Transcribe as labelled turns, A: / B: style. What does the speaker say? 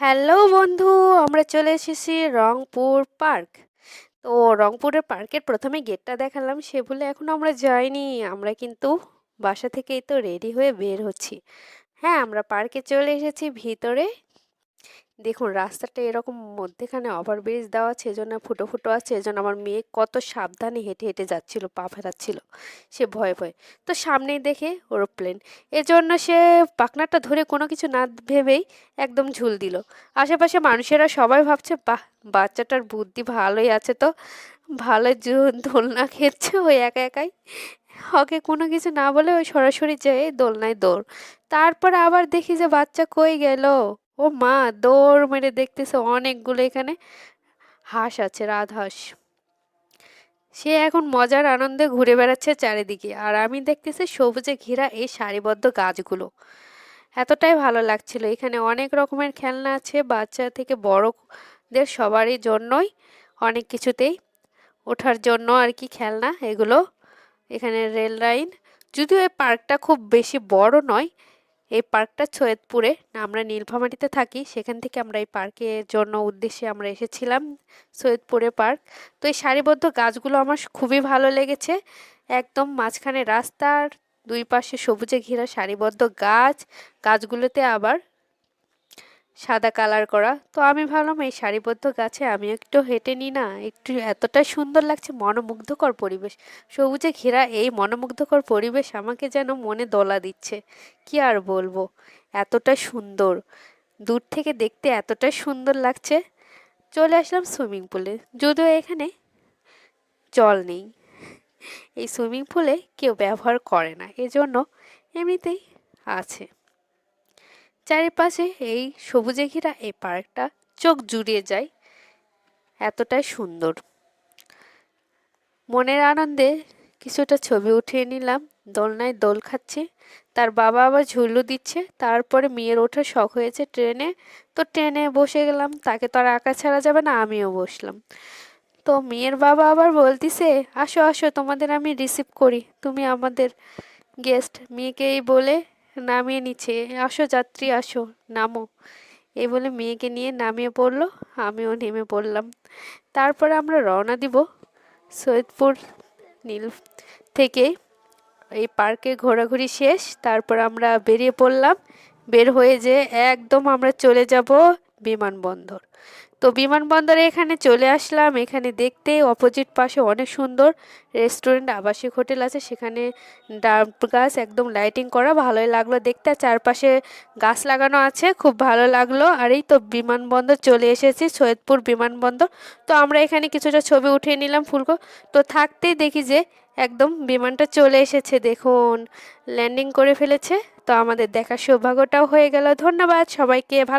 A: Hello বন্ধু, আমরা চলে এসেছি রংপুর পার্ক। তো রংপুরের পার্কের প্রথমে গেটটা দেখালাম, সে বলে এখন আমরা যাইনি। আমরা কিন্তু বাসা থেকেই তো রেডি হয়ে বের হচ্ছি। হ্যাঁ আমরা পার্কে চলে এসেছি ভিতরে। দেখুন, রাস্তাটা এরকম মধ্যেখানে ওভারব্রিজ দেওয়া আছে, এজন্য ফুটো ফুটো আছে, এজন্য আমার মেয়ে কত সাবধানে হেঁটে হেঁটে যাচ্ছিল, পা ফেরাচ্ছিল। সে ভয়ে ভয়ে। তো সামনেই দেখে এরোপ্লেন এজন্য সে পাখনাটা ধরে কোনো কিছু না ভেবেই একদম ঝুল দিল। আশেপাশে মানুষেরা সবাই ভাবছে, বাহ, বাচ্চাটার বুদ্ধি ভালোই আছে তো। ভালো দোলনা খেচ্ছে ওই একা একাই। ওকে কোনো কিছু না বলে ওই সরাসরি যেয়ে দোলনায় দৌড়। তারপর আবার দেখি যে বাচ্চা কই গেল? ও মা, দৌড় মেরে দেখতেছে অনেকগুলো এখানে। হাঁস আছে রাজহাঁস সে এখন মজার আনন্দে ঘুরে বেড়াচ্ছে চারিদিকে আর আমি দেখতেছি সবুজে ঘেরা এই সারিবদ্ধ গাছগুলো। এতটাই ভালো লাগছিল। এখানে অনেক রকমের খেলনা আছে, বাচ্চা থেকে বড়দের সবারই জন্যই, অনেক কিছুতেই ওঠার জন্য আর কি খেলনা এগুলো। এখানে রেল লাইন। যদিও এই পার্কটা খুব বেশি বড় নয় এই পার্কটা সৈয়দপুরে। আমরা নীলফামারিতে থাকি। সেখান থেকে আমরা এই পার্কের জন্য উদ্দেশ্যে আমরা এসেছিলাম সৈয়দপুরে পার্ক। তো এই সারিবদ্ধ গাছগুলো আমার খুবই ভালো লেগেছে। একদম মাঝখানে রাস্তার দুই পাশে সবুজে ঘেরা সারিবদ্ধ গাছ। গাছগুলোতে আবার সাদা কালার করা। তো আমি ভাবলাম, এই সারিবদ্ধ গাছে আমি একটু হেঁটে নিই না। একটু এতটা সুন্দর লাগছে মনোমুগ্ধকর পরিবেশ। সবুজে ঘেরা এই মনোমুগ্ধকর পরিবেশ আমাকে যেন মনে দোলা দিচ্ছে। কি আর বলব? এতটা সুন্দর। দূর থেকে দেখতে এতটা সুন্দর লাগছে। চলে আসলাম সুইমিং পুলে। যদিও এখানে জল নেই। এই সুইমিং পুলে কেউ ব্যবহার করে না। এজন্য এমনিতেই আছে। চারিপাশে এই সবুজে ঘেরা এই পার্কটা চোখ জুড়িয়ে যায়। এতটাই সুন্দর। মনের আনন্দে কিছুটা ছবি উঠিয়ে নিলাম, দোলনায় দোল খাচ্ছে, তার বাবা আবার ঝুলু দিচ্ছে, তারপরে মেয়ের ওঠার শখ হয়েছে ট্রেনে। তো ট্রেনে বসে গেলাম, তাকে তো আর আঁকা ছাড়া যাবে না, আমিও বসলাম। তো মেয়ের বাবা আবার বলতিছে, আসো আসো, তোমাদের আমি রিসিভ করি, তুমি আমাদের গেস্ট মেয়েকেই বলে নামিয়ে নিচ্ছে, আসো যাত্রী, আসো, নামো। এই বলে মেয়েকে নিয়ে নামিয়ে পড়ল, আমিও নেমে পড়লাম। তারপরে আমরা রওনা দিব সৈয়দপুর নীল থেকে। এই পার্কে ঘোরাঘুরি শেষ, তারপর আমরা বেরিয়ে পড়লাম। বের হয়ে যে একদম আমরা চলে যাব বিমানবন্দর। তো বিমানবন্দরে এখানে চলে আসলাম। এখানে দেখতে অপোজিট পাশে অনেক সুন্দর রেস্টুরেন্ট আবাসিক হোটেল আছে। সেখানে ডাব গাছ, একদম লাইটিং করা, ভালোই লাগল দেখতে। চারপাশে গাছ লাগানো আছে, খুব ভালো লাগল। আর এই তো বিমানবন্দর চলে এসেছি, সৈয়দপুর বিমানবন্দর। তো আমরা এখানে কিছুটা ছবি উঠিয়ে নিলাম ফুলকো। তো থাকতেই দেখি যে একদম বিমানটা চলে এসেছে, দেখুন। ল্যান্ডিং করে ফেলেছে। তো আমাদের দেখার সৌভাগ্যটাও হয়ে গেল। ধন্যবাদ সবাইকে, ভালো